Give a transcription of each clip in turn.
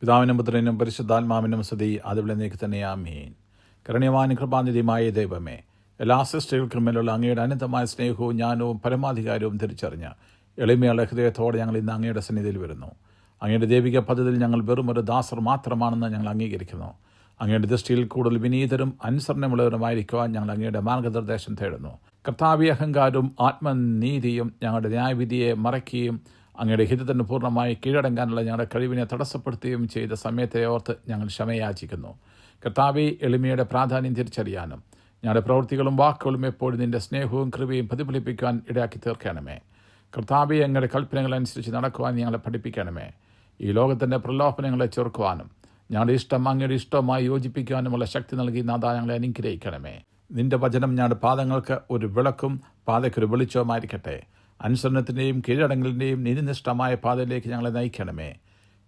പിതാവിനും പുത്രനും പരിശുദ്ധാത്മാവിനും സ്തുതി. അതുപോലെ നീക്ക് തന്നെ ആമീൻ. കരുണ്യവാനും കൃപാനിധിയുമായ ദൈവമേ എല്ലാ സൃഷ്ടികൾക്കും മേലുള്ള അങ്ങയുടെ അനന്തമായ സ്നേഹവും ജ്ഞാനവും പരമാധികാരവും തിരിച്ചറിഞ്ഞ് എളിമയുള്ള ഹൃദയത്തോടെ ഞങ്ങൾ ഇന്ന് അങ്ങയുടെ സന്നിധിയിൽ വരുന്നു. അങ്ങയുടെ ദൈവിക പദ്ധതിയിൽ ഞങ്ങൾ വെറും ഒരു ദാസർ മാത്രമാണെന്ന് ഞങ്ങൾ അംഗീകരിക്കുന്നു. അങ്ങയുടെ ദൃഷ്ടിയിൽ കൂടുതൽ വിനീതരും അനുസരണമുള്ളവരുമായിരിക്കുവാൻ ഞങ്ങൾ അങ്ങയുടെ മാർഗനിർദ്ദേശം തേടുന്നു. കർത്താവി അഹങ്കാരവും ആത്മനീതിയും ഞങ്ങളുടെ ന്യായവിധിയെ മറയ്ക്കുകയും അങ്ങയുടെ ഹിതത്തിന് പൂർണമായി കീഴടങ്ങാനുള്ള ഞങ്ങളുടെ കഴിവിനെ തടസ്സപ്പെടുത്തുകയും ചെയ്ത സമയത്തെ ഓർത്ത് ഞങ്ങൾ ക്ഷമയാചിക്കുന്നു. കർത്താവി എളിമയുടെ പ്രാധാന്യം തിരിച്ചറിയാനും ഞങ്ങളുടെ പ്രവൃത്തികളും വാക്കുകളും എപ്പോഴും നിന്റെ സ്നേഹവും കൃപയും പ്രതിഫലിപ്പിക്കുവാൻ ഇടയാക്കി തീർക്കണമേ. കർത്താവെ അങ്ങയുടെ കൽപ്പനകൾ അനുസരിച്ച് നടക്കുവാൻ ഞങ്ങളെ പഠിപ്പിക്കണമേ. ഈ ലോകത്തിന്റെ പ്രലോഭനങ്ങളെ ചെറുക്കുവാനും ഞങ്ങളുടെ ഇഷ്ടം അങ്ങയുടെ ഇഷ്ടവുമായി യോജിപ്പിക്കുവാനുമുള്ള ശക്തി നൽകി നാഥ ഞങ്ങളെ അനുഗ്രഹിക്കണമേ. നിന്റെ വചനം ഞങ്ങളുടെ പാദങ്ങൾക്ക് ഒരു വിളക്കും പാതയ്ക്കൊരു വെളിച്ചവുമായിരിക്കട്ടെ. അനുസരണത്തിന്റെയും കീഴടങ്ങലിന്റെയും നീതിനിഷ്ഠമായ പാതയിലേക്ക് ഞങ്ങളെ നയിക്കണമേ.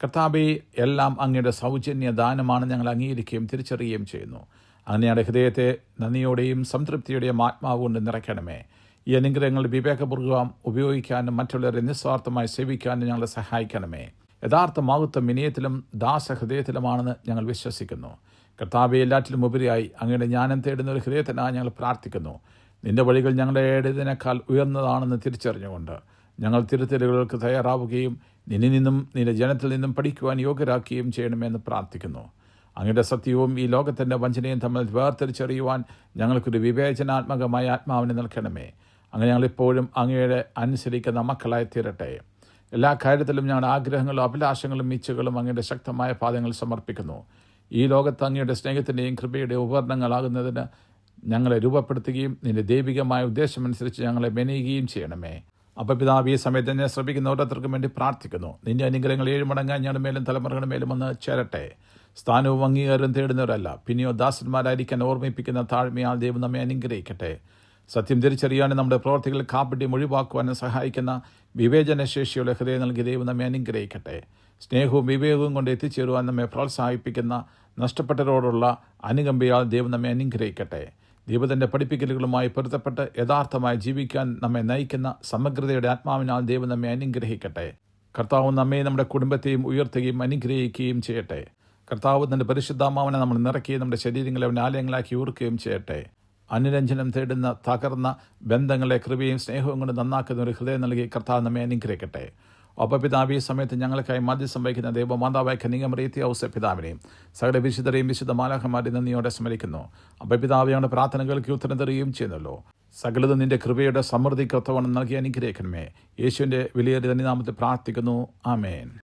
കർത്താബെ എല്ലാം അങ്ങയുടെ സൗജന്യ ദാനമാണ് ഞങ്ങൾ അംഗീകരിക്കുകയും തിരിച്ചറിയുകയും ചെയ്യുന്നു. അങ്ങനെ ഹൃദയത്തെ നന്ദിയോടെയും സംതൃപ്തിയുടെയും ആത്മാവ് കൊണ്ട് നിറയ്ക്കണമേ. ഈ അനുഗ്രഹങ്ങൾ വിവേകപൂർവം ഉപയോഗിക്കാനും മറ്റുള്ളവരെ നിസ്വാർത്ഥമായി സേവിക്കാനും ഞങ്ങളെ സഹായിക്കണമേ. യഥാർത്ഥ മഹത്വം വിനയത്തിലും ദാസഹൃദയത്തിലുമാണെന്ന് ഞങ്ങൾ വിശ്വസിക്കുന്നു. കർത്താവെ എല്ലാറ്റിലും ഉപരിയായി അങ്ങയുടെ ജ്ഞാനം തേടുന്ന ഒരു ഹൃദയത്തിനായി ഞങ്ങൾ പ്രാർത്ഥിക്കുന്നു. നിന്റെ വഴികൾ ഞങ്ങളുടെ ഏടതിനേക്കാൾ ഉയർന്നതാണെന്ന് തിരിച്ചറിഞ്ഞുകൊണ്ട് ഞങ്ങൾ തിരുത്തലുകൾക്ക് തയ്യാറാവുകയും നിന്നിൽ നിന്നും നിന്റെ ജനത്തിൽ നിന്നും പഠിക്കുവാൻ യോഗ്യരാക്കുകയും ചെയ്യണമെന്ന് പ്രാർത്ഥിക്കുന്നു. അങ്ങയുടെ സത്യവും ഈ ലോകത്തിന്റെ വഞ്ചനയും തമ്മിൽ വേർതിരിച്ചറിയുവാൻ ഞങ്ങൾക്കൊരു വിവേചനാത്മകമായ ആത്മാവിനെ നൽകണമേ. അങ്ങനെ ഞങ്ങളിപ്പോഴും അങ്ങയുടെ അനുസരിക്കുന്ന മക്കളായി തീരട്ടെ. എല്ലാ കാര്യത്തിലും ഞങ്ങളുടെ ആഗ്രഹങ്ങളും അഭിലാഷങ്ങളും മീച്ചുകളും അങ്ങയുടെ ശക്തമായ പാദങ്ങൾ സമർപ്പിക്കുന്നു. ഈ ലോകത്ത് അങ്ങയുടെ സ്നേഹത്തിന്റെയും കൃപയുടെയും ഉപകരണങ്ങളാകുന്നതിന് ഞങ്ങളെ രൂപപ്പെടുത്തുകയും നിന്റെ ദൈവികമായ ഉദ്ദേശമനുസരിച്ച് ഞങ്ങളെ മെനയുകയും ചെയ്യണമേ. അപ്പം പിതാവ് ഈ സമയത്ത് എന്നെ ശ്രമിക്കുന്ന ഓരോരുത്തർക്കും വേണ്ടി പ്രാർത്ഥിക്കുന്നു. നിന്റെ അനുഗ്രഹങ്ങൾ ഏഴ് മടങ്ങാൻ ഞങ്ങളുടെ മേലും തലമുറകളുടെ മേലും ഒന്ന് ചേരട്ടെ. സ്ഥാനവും അംഗീകാരവും തേടുന്നവരല്ല. പിന്നെയോ ദാസന്മാരായിരിക്കാൻ ഓർമ്മിപ്പിക്കുന്ന താഴ്മയാൽ ദൈവം നമ്മെ അനുഗ്രഹിക്കട്ടെ. സത്യം തിരിച്ചറിയാനും നമ്മുടെ പ്രവർത്തികൾ കാപ്പിട്ടിയും ഒഴിവാക്കുവാനും സഹായിക്കുന്ന വിവേചനശേഷിയുള്ള ഹൃദയം നൽകി ദൈവം നമ്മെ അനുഗ്രഹിക്കട്ടെ. സ്നേഹവും വിവേകവും കൊണ്ട് എത്തിച്ചേരുവാൻ നമ്മെ പ്രോത്സാഹിപ്പിക്കുന്ന നഷ്ടപ്പെട്ടവരോടുള്ള അനുകമ്പയാൽ ദൈവം നമ്മെ അനുഗ്രഹിക്കട്ടെ. ദൈവത്തിന്റെ പഠിപ്പിക്കലുകളുമായി പൊരുത്തപ്പെട്ട് യഥാർത്ഥമായി ജീവിക്കാൻ നമ്മെ നയിക്കുന്ന സമഗ്രതയുടെ ആത്മാവിനാൽ ദൈവം നമ്മെ അനുഗ്രഹിക്കട്ടെ. കർത്താവ് നമ്മെ നമ്മുടെ കുടുംബത്തെയും ഉയർത്തുകയും അനുഗ്രഹിക്കുകയും ചെയ്യട്ടെ. കർത്താവ് തന്റെ പരിശുദ്ധാമാവനെ നമ്മൾ നിറയ്ക്കുകയും നമ്മുടെ ശരീരങ്ങളെ അവൻ ആലയങ്ങളാക്കി ഊർക്കുകയും ചെയ്യട്ടെ. അനുരഞ്ജനം തേടുന്ന തകർന്ന ബന്ധങ്ങളെ കൃപയും സ്നേഹവും കൊണ്ട് നന്നാക്കുന്ന ഒരു ഹൃദയം നൽകി കർത്താവ് നമ്മെ അനുഗ്രഹിക്കട്ടെ. ഒപ്പ പിതാവ് ഈ സമയത്ത് ഞങ്ങൾക്കായി മദ്യം സംഭവിക്കുന്ന ദൈവമാതാവായ കനികമറിയത്തി ഔസ പിതാവിനെയും സകല വിശുദ്ധരെയും വിശുദ്ധ മാലാഹമാരെ നന്ദിയോടെ സ്മരിക്കുന്നു. അപ്പ പിതാവ് ഞങ്ങളുടെ പ്രാർത്ഥനകൾക്ക് ഉത്തരം തരികയും ചെയ്യുന്നല്ലോ. സകലത് നിന്റെ കൃപയുടെ സമൃദ്ധിക്കത്തവണ്ണം നൽകി അനുഗ്രഹിക്കണമേ യേശുവിന്റെ വിലയേറിയ നാമത്തിൽ പ്രാർത്ഥിക്കുന്നു. ആമേൻ.